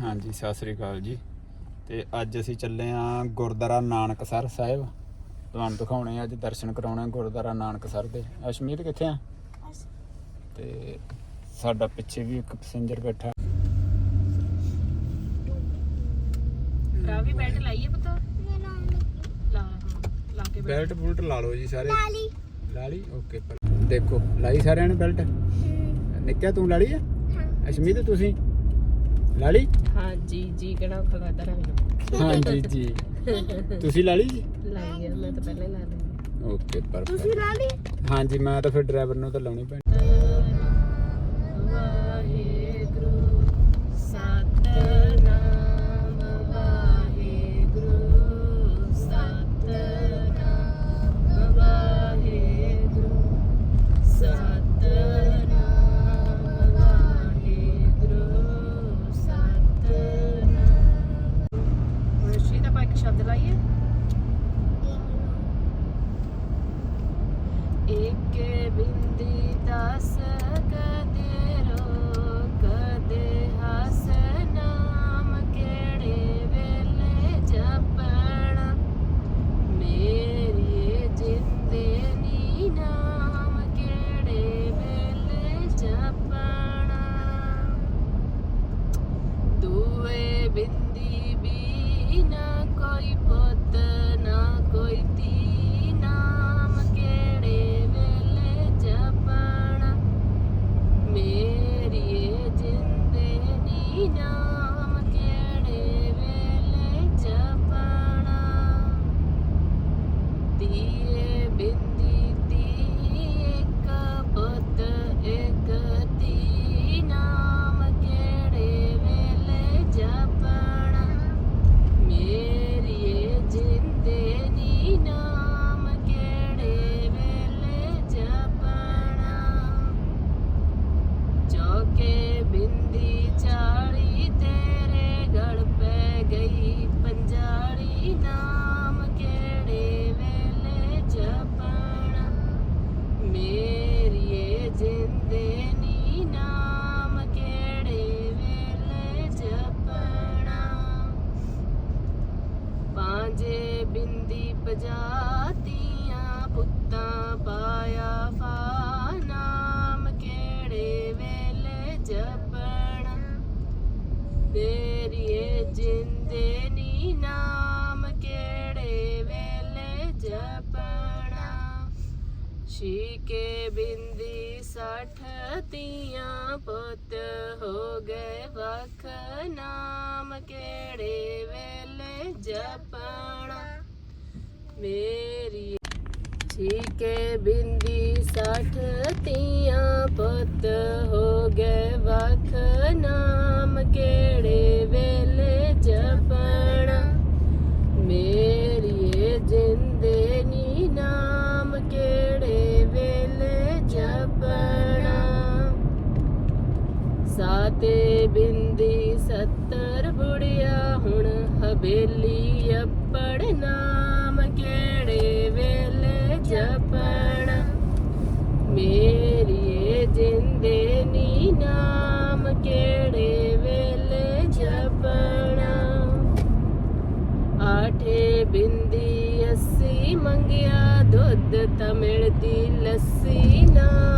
ਹਾਂਜੀ ਸਤਿ ਸ੍ਰੀ ਅਕਾਲ ਜੀ। ਤੇ ਅੱਜ ਅਸੀਂ ਚੱਲੇ ਆਂ ਗੁਰਦੁਆਰਾ ਨਾਨਕਸਰ ਸਾਹਿਬ। ਤੁਹਾਨੂੰ ਦਿਖਾਉਣੇ ਆ ਅੱਜ ਦਰਸ਼ਨ ਕਰਾਉਣੇ ਆ ਗੁਰਦੁਆਰਾ ਨਾਨਕਸਰ ਦੇ। ਅਸ਼ਮੀਤ ਕਿੱਥੇ ਆ? ਤੇ ਸਾਡਾ ਪਿੱਛੇ ਵੀ ਇੱਕ ਪੈਸੇਂਜਰ ਬੈਠਾ। ਰਾਵੀ ਬੈਲਟ ਲਾਈਏ ਪਤਾ? ਲਾ ਲਾ ਕੇ ਬੈਠ। ਬੈਲਟ ਬੁਲਟ ਲਾ ਲਓ ਜੀ ਸਾਰੇ। ਲਾ ਲਈ। ਓਕੇ ਦੇਖੋ ਲਾਈ ਸਾਰਿਆਂ ਨੇ ਬੈਲਟ? ਨਿੱਕਿਆ ਤੂੰ ਲਾ ਲਈ ਆ? ਅਸ਼ਮੀਤ ਤੁਸੀਂ? ਲਾ ਲਈ ਹਾਂ ਜੀ ਜੀ ਕਿਹੜਾ ਔਖਾ ਕਰਦਾ ਰਾਵੀ ਹਾਂਜੀ ਜੀ। ਤੁਸੀਂ ਲਾ ਲਈ ਜੀ? ਲਾਈ ਆ ਮੈਂ ਤਾਂ ਪਹਿਲਾਂ ਹੀ ਲਾ ਲਈ ਓਕੇ ਪਰਫੈਕਟ। ਲਾ ਲਈ ਹਾਂਜੀ ਮੈਂ ਤਾਂ ਫਿਰ ਡਰਾਈਵਰ ਨੂੰ ਤਾਂ ਲਾਉਣੀ ਪੈਣੀ। ਸ਼ੀਕੇ ਬਿੰਦੀ ਸੱਠ ਤੀਆਂ ਪੁੱਤ ਹੋ ਗਏ ਵਖ। ਨਾਮ ਕਿਹੜੇ ਵੇਲੇ ਜਪਣਾ? ਮੇਰੀ ਸ਼ੀਕੇ ਬਿੰਦੀ ਸੱਠ ਤੀਆਂ ਪੁੱਤ ਹੋ ਗਏ ਵਖ। ਨਾਮ ਗਿਆ ਦੁੱਧ ਤਾਂ ਮਿਲਦੀ ਲੱਸੀ ਨਾ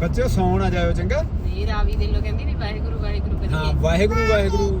ਬੱਚਿਓ ਸੌਣ ਆ ਜਾਇਓ ਚੰਗਾ। ਨਹੀਂ ਰਾਵੀ ਦੇ ਲੋ ਕਹਿੰਦੀ ਵੀ ਵਾਹਿਗੁਰੂ ਵਾਹਿਗੁਰੂ ਕਰੀ ਵਾਹਿਗੁਰੂ ਵਾਹਿਗੁਰੂ।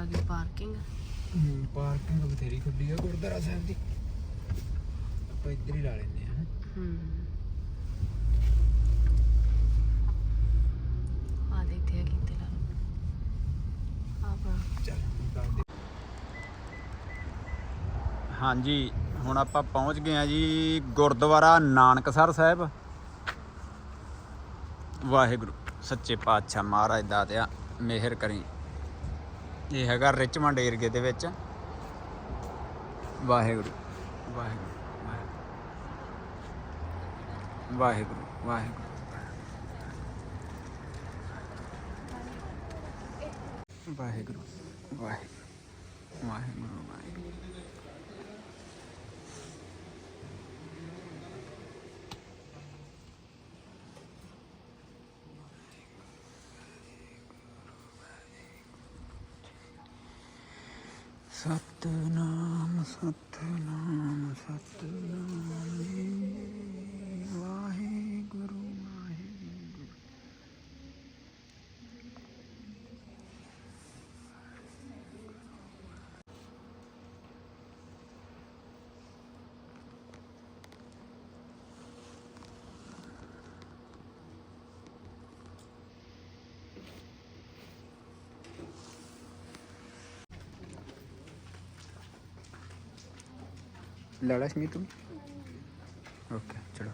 ਆ ਗਈ ਪਾਰਕਿੰਗ। ਪਾਰਕਿੰਗ ਬਥੇਰੀ ਖੁੱਲੀ ਆ ਗੁਰਦੁਆਰਾ ਸਾਹਿਬ ਦੀ। ਆਪਾਂ ਇੱਧਰ ਹੀ ਲਾ ਲੈਂਦੇ ਆ। ਹੂੰ। ਆ ਦੇ ਇੱਥੇ ਆ ਕਿਤੇ ਲਾ ਲਓ। ਆ ਬਣਾ ਚੱਲ ਹਾਂਜੀ ਹੁਣ ਆਪਾਂ ਪਹੁੰਚ ਗਏ ਆ ਜੀ ਗੁਰਦੁਆਰਾ ਨਾਨਕਸਰ ਸਾਹਿਬ। ਵਾਹਿਗੁਰੂ ਸੱਚੇ ਪਾਤਸ਼ਾਹ ਮਹਾਰਾਜ ਦਾਤਿਆ ਮਿਹਰ ਕਰੀ। ਇਹ ਹੈਗਾ ਰਿਚਮੰਡ ਏਰੀਏ ਦੇ ਵਿੱਚ। ਵਾਹਿਗੁਰੂ ਵਾਹਿਗੁਰੂ ਵਾਹਿਗੁਰੂ। ਵਾਹਿਗੁਰੂ ਵਾਹਿਗੁਰੂ ਵਾਹਿਗੁਰੂ ਵਾਹਿਗੁਰੂ। ਸਤਨਾਮ ਸਤਨਾਮ ਸਤਨਾਮ ਵਾਹਿਗੁਰੂ ਵਾਹਿਗੁਰੂ लड़ा स्मी तुम ओके चलो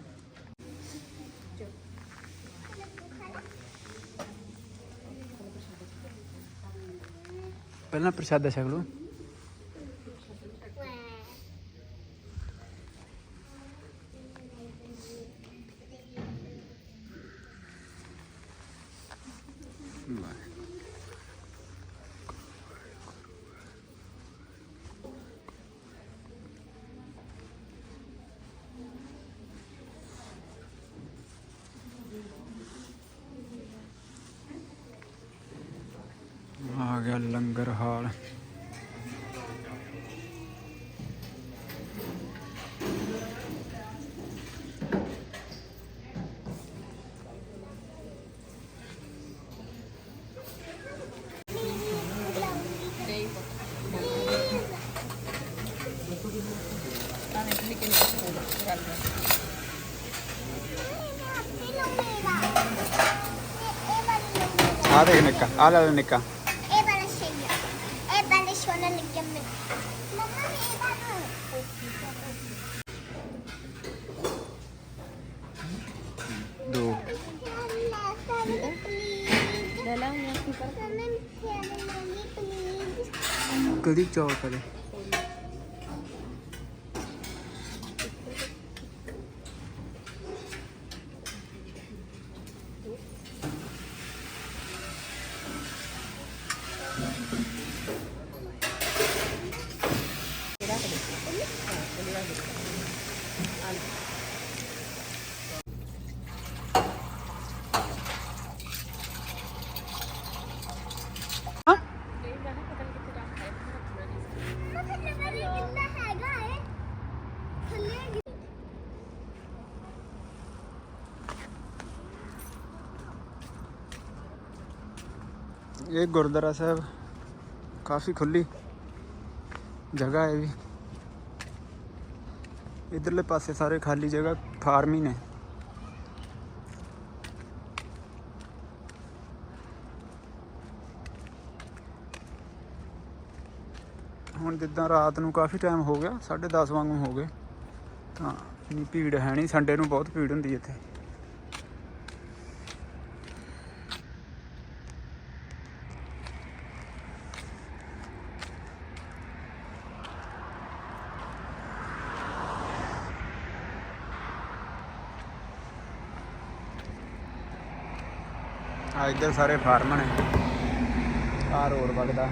ਪਹਿਲਾਂ ਪ੍ਰਸ਼ਾਦਾ ਛਕ ਲਓ ਆ ਲੰਗਰ ਹਾਲ। ਆ ਦੇਖ ਨਿੱਕਾ ਆ ਚੌਲ ਕਰੇ ਇਹ ਗੁਰਦੁਆਰਾ ਸਾਹਿਬ ਕਾਫੀ ਖੁੱਲੀ ਜਗ੍ਹਾ ਹੈ ਵੀ। ਇਧਰਲੇ ਪਾਸੇ ਸਾਰੇ ਖਾਲੀ ਜਗ੍ਹਾ ਫਾਰਮ ਹੀ ਨੇ। ਹੁਣ ਜਿੱਦਾਂ ਰਾਤ ਨੂੰ ਕਾਫੀ ਟਾਈਮ ਹੋ ਗਿਆ 10:30 ਵਾਂਗੂ ਹੋ ਗਏ। ਤਾਂ ਇੰਨੀ ਭੀੜ ਹੈ ਨਹੀਂ ਸੰਡੇ ਨੂੰ ਬਹੁਤ ਭੀੜ ਹੁੰਦੀ ਇੱਥੇ। ਆ ਇੱਧਰ ਸਾਰੇ ਫਾਰਮ ਨੇ। ਆ ਰੋਡ ਵਗਦਾ।